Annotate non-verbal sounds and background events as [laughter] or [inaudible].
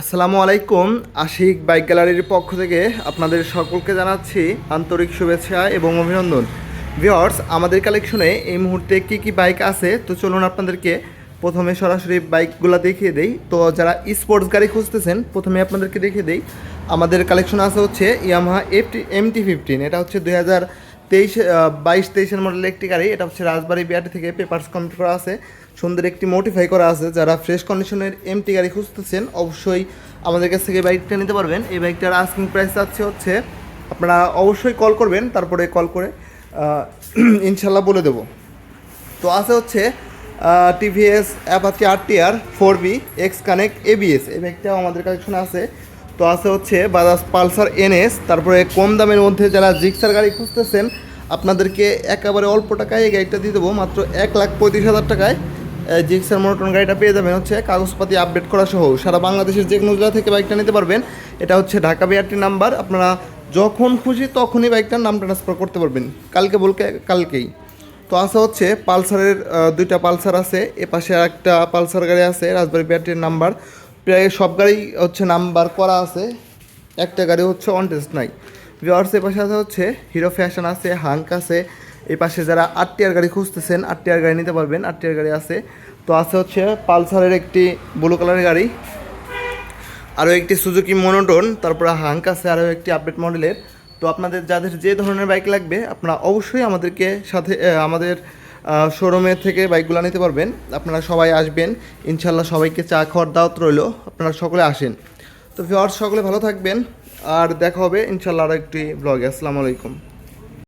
আসসালামু আলাইকুম। আশিক বাইক গ্যালারির পক্ষ থেকে আপনাদের সকলকে জানাচ্ছি আন্তরিক শুভেচ্ছা এবং অভিনন্দন। ভিওর্স আমাদের কালেকশনে এই মুহূর্তে কি কি বাইক আছে? তো চলুন আপনাদেরকে প্রথমে সরাসরি বাইকগুলো দেখিয়ে দেই। তো যারা স্পোর্টস গাড়ি খুঁজতেছেন, প্রথমে আপনাদেরকে দেখিয়ে দেই। আমাদের কালেকশন আছে হচ্ছে ইয়ামাহা এফটি এমটি ফিফটিন এটা হচ্ছে দুই হাজার তেইশ বাইশ, তেইশের মডেলের একটি গাড়ি, এটা হচ্ছে রাজবাড়ি বিআরটি থেকে পেপারস কমপ্লিট করা আছে। সুন্দর একটি মোটিফাই করা আছে। যারা ফ্রেশ কন্ডিশনের এমটি গাড়ি খুঁজতেছেন, অবশ্যই আমাদের কাছ থেকে বাইকটা নিতে পারবেন। এই বাইকটার আস্কিং প্রাইস আছে হচ্ছে, আপনারা অবশ্যই কল করবেন, তারপরে কল করে [clears throat] ইনশাল্লাহ বলে দেবো। তো আছে হচ্ছে TVS Apache R TR four V X connect ABS এই বাইকটাও আমাদের কালেকশনে আছে। তো আছে হচ্ছে বাজাজ পালসার এনএস, তারপরে কম দামের মধ্যে যারা জিক্সার গাড়ি খুঁজতেছেন, আপনাদেরকে একেবারে অল্প টাকায় এই গাড়িটা দিয়ে দেবো, মাত্র এক লাখ পঁয়ত্রিশ হাজার টাকায় জিক্সার মোটন গাড়িটা পেয়ে যাবেন হচ্ছে কাগজপাতি আপডেট করা সহ। সারা বাংলাদেশের যে কোনো জেলা থেকে বাইকটা নিতে পারবেন। এটা হচ্ছে ঢাকা বিআরটি নাম্বার, আপনারা যখন খুশি তখনই বাইকটার নাম ট্রান্সফার করতে পারবেন। কালকে বলকে, কালকেই। তো আছে হচ্ছে পালসারের দুইটা পালসার আছে, এ পাশে একটা পালসার গাড়ি আছে, রাজবাড়ি বিআরটির নাম্বার। প্রায় সব গাড়ি হচ্ছে নাম্বার করা আছে। একটা গাড়ি হচ্ছে অন টেস্ট নাই। ভিওয়ার্স এ পাশে আছে হচ্ছে হিরো ফ্যাশন আছে হাঙ্ক আছে। এই পাশে যারা আটটিয়ার গাড়ি খুঁজতেছেন, আটটিয়ার গাড়ি নিতে পারবেন। আটটিয়ার গাড়ি আছে। তো আছে হচ্ছে পালসারের একটি ব্লু কালারের গাড়ি। আরও একটি সুজুকি মনোটন তারপরে হাঙ্ক আছে, আরও একটি আপডেট মডেলের তো আপনাদের যাদের যে ধরনের বাইক লাগবে, আপনারা অবশ্যই আমাদেরকে সাথে আমাদের শোরুমে থেকে বাইকগুলো নিতে পারবেন। আপনারা সবাই আসবেন। ইনশাল্লাহ সবাইকে চা খাওয়ার দাওয়াত রইল। আপনারা সকলে আসেন। তো ভিওয়ার্স সকলে ভালো থাকবেন। আর দেখা হবে ইনশাল্লাহ আরও একটি ব্লগে আসসালামু আলাইকুম।